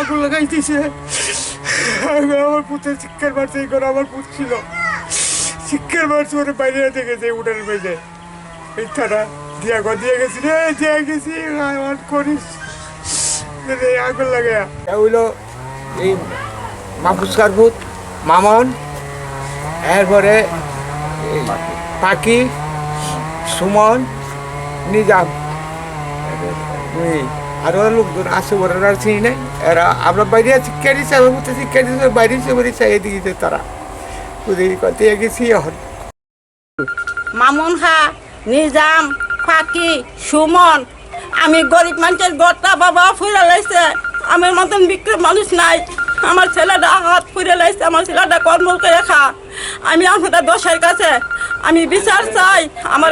আগুন লাগাইতেছে আমার পুতের শিক্ষার মারছে, এই করে আমার পুত ছিল। শিক্ষার মারছে, ওরে বাইরে যে উঠানের বেজে এই থানা দিয়া ঘর দিয়ে গেছি রে, দিয়ে গেছি আমার করিস। রে আগুন লাগে। হইল এই মাহফুজ কারভুত মামন। এরপরে পাখি, সুমন, নিজাম। আরও লোকজন আছে, ওরা আর চিনি নাই। এরা আমরা বাইরে শিক্ষা দিচ্ছে আমার মতো শিক্ষা দিচ্ছে বাইরে সে বাড়ি চাই দিয়েছে তারা। ওদের কথা গেছি এখন মামুন হা, নিজাম, ফাঁকি, সুমন, আমি গরিব মানুষের গড়টা বাবা ফুরে লাইছে। আমার মতন বিক্রম মানুষ নাই। আমার ছেলেটা হাত ফুরে লাইছে, আমার ছেলেটা কর্ম করে খা। আমি আপনাদের দশের কাছে আমি বিচার চাই, আমার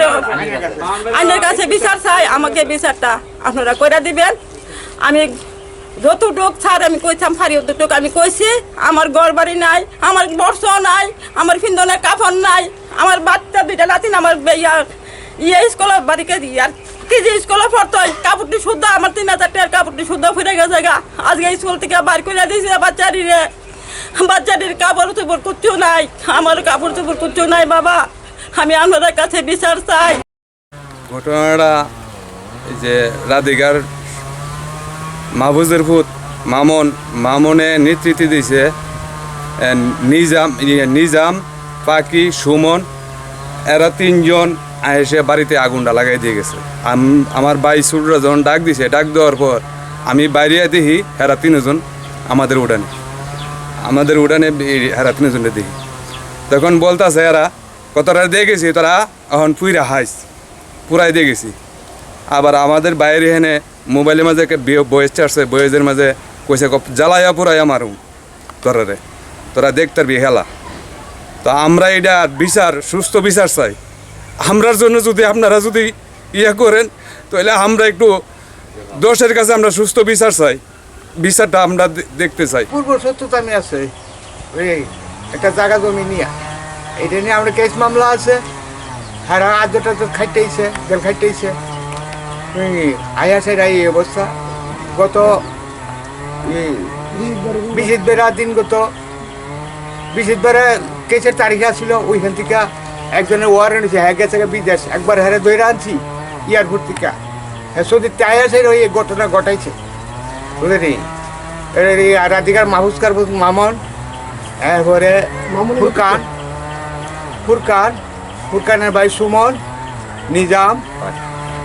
আইনের কাছে বিচার চাই, আমাকে বিচারটা আপনারা করে দিবেন। আমি যতটুক ছাড় আমি কইতাম, ফারি অতটুক আমি কইছি, আমার ঘর বাড়ি নাই, আমার বর্ষ নাই, আমার ফিন্দনের কাফন নাই, আমার বাচ্চা দুইটা নাতিন আমার ইয়ে স্কুলে বাড়িকে ইয়ার কি যে স্কুলে পড়তো কাপড়টি শুদ্ধ, আমার তিন হাজার টাকার কাপড়টি শুদ্ধ ফুরে গেছে গা। আজকে স্কুল থেকে বার করে দিয়েছে বাচ্চারি রে বাচ্চাটির কাপড় চোপড় কুচ্ছু নাই আমার কাপড় চোপড় কুচ্ছু নাই, বাবা। আমি আপনাদের কাছে বিচার চাই। ঘটনাটা যে রাধিকার মাহবুজের ভূত মামন মামনে নেতৃত্ব দিয়েছে নিজাম নিজাম পাখি সুমন, এরা তিনজন এসে বাড়িতে আগুনটা লাগাই দিয়ে গেছে। আমার ভাই সুররা যখন ডাক দিছে, ডাক দেওয়ার পর আমি বাইরে দেখি, এরা তিনজন আমাদের উঠানে আমাদের উঠানে এরা তিনজনে দেখি। তখন বলতাছে এরা কতটা দিয়ে গেছি, তারা এখন পুইরা হাইস, পুরাই দিয়ে গেছি। আবার আমাদের বাইরে এখানে মোবাইলের মাঝে বয়েস চারছে বয়েসের মাঝে কইছে জ্বালাইয়া পুরাইয়া মারুম তোরা রে তোরা দেখতার বি হেলা। তো আমরা এটা বিচার, সুস্থ বিচার চাই। আমরার জন্য যদি আপনারা যদি ইয়ে করেন, তাহলে আমরা একটু দোষের কাছে আমরা সুস্থ বিচার চাই, বিচারটা আমরা দেখতে চাই। পূর্ব সত্যতা আমি আছে। একটা জায়গা জমি নিয়ে এটা নিয়ে আমরা কেস মামলা আছে। হ্যাঁ আদ্যটা তো খাইতেইছে জেল খাইতেইছে। আয়াসে এই অবস্থা। গত বিশিত বেড়া দিন গত বিশিত বেড়া কেসের তারিখ আসছিল ওইখান থেকে একজনের ওয়ারেন্ট হয়েছে হ্যাঁ গেছে বিদেশ। একবার হ্যাঁ ধরে আনছি এয়ারপোর্ট থেকে। হ্যাঁ সৌদি আয়াসের ওই ঘটনা ঘটাইছে। বুঝলি রাধিকার মাহুস্কার মামন এরপরে ফুরকান। ফুরকান, ফুরকানের ভাই সুমন, নিজাম,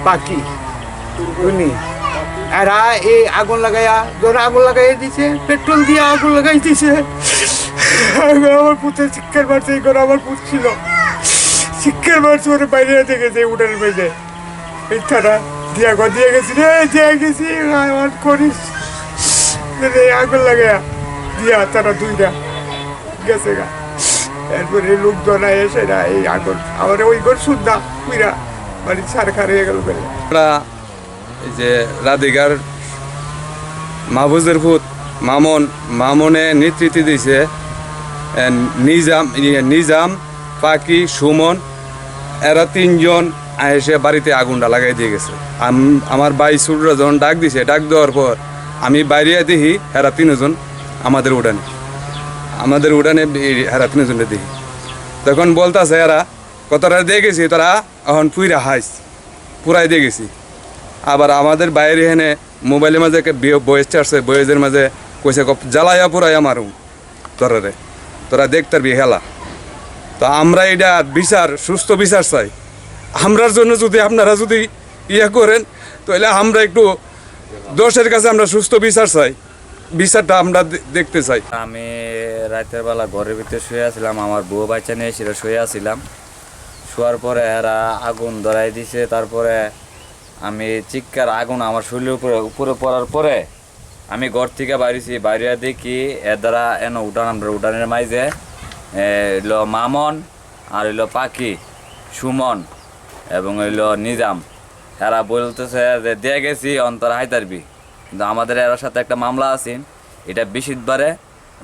পাখি উনি এরা এই আগুন লাগাইয়া ধরে আগুন লাগাইয়া দিছে, পেট্রোল দিয়ে আগুন লাগাই দিছে আমার পুতের শিক্ষার মারছে, এই করে আমার পুত ছিল। শিক্ষার মারছে, ওরে বাইরে যে উঠানের বেজে এই থানা, দিয়া ঘর দিয়ে গেছি, রে, দিয়ে গেছি আমার করিস। আগুন লাগাইয়া, দিয়া তারা দুইটা গেছে গা। এরপরে লোকজন এসে না, এই আগুন আমার ওই ঘর শুদ্ধা পুইরা বাড়ি সার খার হয়ে গেল বলে আমরা যে রাধিকার মাহবুজের ভূত মামন, মামনে নেতৃত্ব দিয়েছে নিজাম নিজাম, পাকি, সুমন, এরা তিনজন এসে বাড়িতে আগুনটা লাগাই দিয়ে গেছে। আম- আমার ভাই সুররা যখন ডাক দিছে, ডাক দেওয়ার পর আমি বাইরে দেখি এরা তিনজন আমাদের উঠানে। আমাদের উঠানে এই- এরা তিনজনে দেখি। তখন বলতাছে এরা কতটা দিয়ে গেছি তারা? এখন পুইরা হাইস, পুরাই দিয়ে গেছি। আবার আমাদের বাইরে এখানে মোবাইলের মাঝে বয়েস চারছে বয়েসের মাঝে কইছে জ্বালাইয়া পুরাইয়া মারুম তোরা রে, তোরা দেখতার বি হেলা। তো আমরা এটা বিচার, সুস্থ বিচার চাই। আমরার জন্য যদি আপনারা যদি ইয়ে করেন তাহলে আমরা একটু দোষের কাছে আমরা সুস্থ বিচার চাই, বিচারটা আমরা দেখতে চাই। আমি রাতের বেলা ঘরের ভিতরে শুয়ে আছিলাম আমার বউ বাচ্চা নিয়ে ছিল শুয়ে আছিলাম। শোয়ার পরে এরা আগুন ধরাই দিছে তারপরে আমি চিৎকার আগুন আমার শরীরের উপরে উপরে পড়ার পরে আমি ঘর থেকে বাইরেছি বাইরে দেখি এর দ্বারা এন উঠান উঠানের মাইজে এ, হইল মামন আর হইল পাখি সুমন এবং হইল নিজাম। এরা বলতেছে যে দিয়ে গেছি অন্তর হাইতারবি কিন্তু আমাদের এর সাথে একটা মামলা আছে এটা বিশিতবারে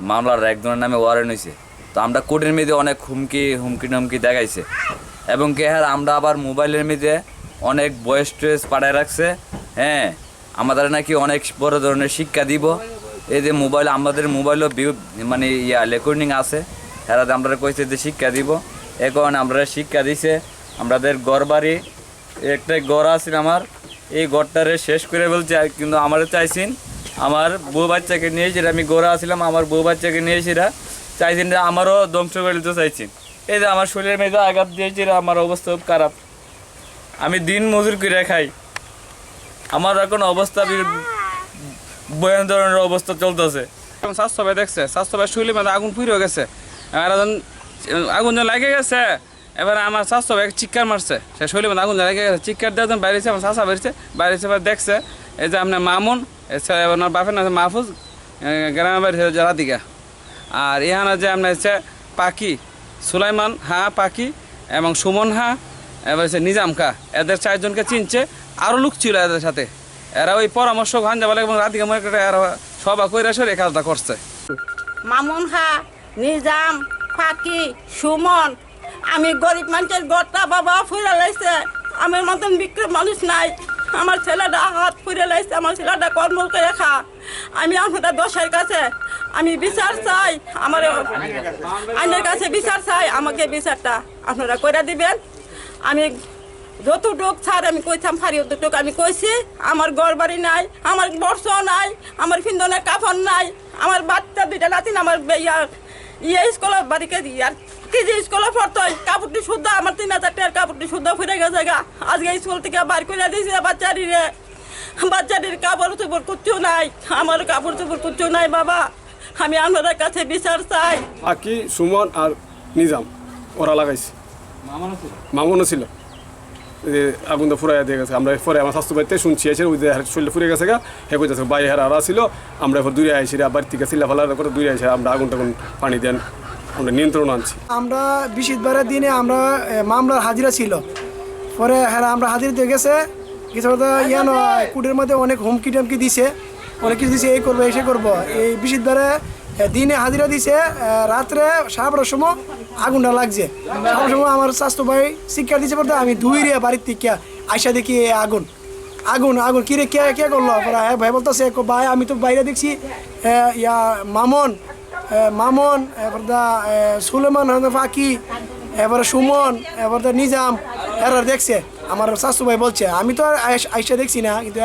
মামলার একজনের নামে ওয়ারেন্ট হয়েছে তো আমরা কোর্টের মধ্যে অনেক হুমকি হুমকি টুমকি দেখাইছে। এবং কে হ্যাঁ আমরা আবার মোবাইলের মধ্যে অনেক বয়স ট্রেস পাঠায় রাখছে। হ্যাঁ আমাদের নাকি অনেক বড় ধরনের শিক্ষা দিব। এই যে মোবাইল, আমাদের মোবাইলও মানে ইয়া রেকর্ডিং আছে। হেরাতে আমরা কইছে যে শিক্ষা দিব। এ কারণে আমরা শিক্ষা দিছে, আমাদের ঘর বাড়ি একটা ঘর আছে আমার। এই ঘরটারে শেষ করে বলছে কিন্তু আমার চাইছেন আমার বউ বাচ্চাকে নিয়ে আমি গোড়া আসছিলাম আমার বউ বাচ্চাকে নিয়ে চাইছেন যে আমারও ধ্বংস করে দিতে চাইছেন। এই যে আমার শরীরের মেয়েদের আঘাত দিয়েছিল আমার অবস্থা খুব খারাপ। আমি দিন মজুর করে খাই। আমার এখন অবস্থা বি- ভয়ান ধরনের অবস্থা চলতেছে। স্বাস্থ্য ভাই দেখছে, স্বাস্থ্য ভাই শুইলে মানে আগুন পুড়ে গেছে। আর এখন আগুন লাগে গেছে, এবার আমার স্বাস্থ্য ভাই চিৎকার মারছে। সে শৈলী মানে আগুন লেগে গেছে, চিৎকার যখন বাইরেছে আমার শাসা বেরিয়েছে বাইরেছে দেখছে। এই যে আপনার মামুন এছাড়া ওনার বাপের নাম মাহফুজ গ্রামের বাড়ি হচ্ছে রাধিকা আর ইহানা যে আপনার হচ্ছে পাখি, সুলাইমান হা, পাখি এবং সুমন হা, এবার হচ্ছে নিজাম খা, এদের চারজনকে চিনছে আরও লোক ছিল এদের সাথে। এরা ওই পরামর্শ খান যাবার এবং রাধিকা মনে এরা সবা কইরা সরে কাজটা করছে। মামুন হা, নিজাম ফাঁকি সুমন, আমি গরিব মানুষের গড়টা বাবা ফুরে লাইছে আমার মতন বিক্রম মানুষ নাই। আমার ছেলেটা হাত ফুরে লাইছে, আমার ছেলেটা কর্ম করে খা। আমি আপনার দশের কাছে, আমি বিচার চাই, আমার আইনের কাছে বিচার চাই, আমাকে বিচারটা আপনারা করে দিবেন। আমি যতটুক ছাড় আমি কইতাম ফারি অতটুক আমি কইছি, আমার ঘর বাড়ি নাই, আমার বর্ষ নাই, আমার ফিন্দনের কাফন নাই, আমার বাচ্চা দুইটা নাতিন আমার ইয়া স্কুলের বাড়িকে কি কেজি স্কুলে পড়তো? কাপড়টি শুদ্ধ আমার তিন হাজার টাকার কাপড়টি শুদ্ধ ফিরে গেছে গা। আজকে স্কুল থেকে বার করে দিয়েছি বাচ্চারিরে বাচ্চাটির কাপড় চোপড় কুচ্ছু নাই আমার কাপড় চোপড় কুচ্ছু নাই বাবা। আমি আপনাদের কাছে বিচার চাই। আকি সুমন আর নিজাম ওরা লাগাইছে। মামুনও ছিল। যে আগুনটা ফুরাইয়া দিয়ে গেছে। আমরা পরে আমার স্বাস্থ্য বাড়িতে শুনছি এসে ওই যে শরীরে ফুরে গেছে গা, হে কইতেছে বাই হেরা আর ছিল, আমরা এরপর দূরে আইসি বাড়ি থেকে চিল্লা ফালা করে দূরে আইসি আমরা আগুন টাগুন পানি দেন, আমরা নিয়ন্ত্রণ আনছি। আমরা বৃহস্পতিবারের দিনে আমরা মামলার হাজিরা ছিল। পরে হ্যাঁ আমরা হাজিরা দিয়ে গেছে কিছু নয় কুটের মধ্যে অনেক হুমকি টামকি দিছে, অনেক কিছু দিছে, এই করব এসে করব। এই বৃহস্পতিবারে দিনে হাজিরা দিছে রাত্রে সাড়ে সময় আগুনটা লাগছে। সাড়ে সময় আমার স্বাস্থ্য ভাই শিক্ষা দিছে বলতে আমি দুই রে বাড়ির থেকে আইসা দেখি আগুন। আগুন আগুন কিরে কে কে করল? হ্যাঁ ভাই বলতেছে ভাই, আমি তো বাইরে দেখছি ইয়া, মামন মামন এবার দা সুলেমান ফাঁকি এবারে সুমন এবার দা নিজাম, এরা দেখছে। আমার শাশু ভাই বলছে, আমি তো আর আইস- দেখছি না, কিন্তু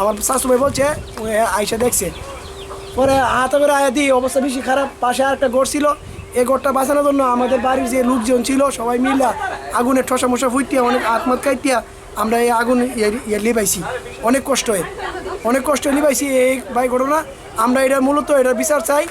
আমার শাশু ভাই বলছে আইসা দেখছে। পরে হাতে করে আয়া দিই, অবস্থা বেশি খারাপ, পাশে আর একটা ঘর ছিল এই ঘরটা বাঁচানোর জন্য আমাদের বাড়ির যে লোকজন ছিল, সবাই মিলা আগুনের ঠসা মশা ফুটিয়া, অনেক আত্মাত কাইটিয়া আমরা এই আগুন ইয়ে- লিবাইছি অনেক কষ্ট হয় অনেক কষ্ট লিবাইছি এই ভাই ঘটনা। আমরা এটা মূলত এটা বিচার চাই।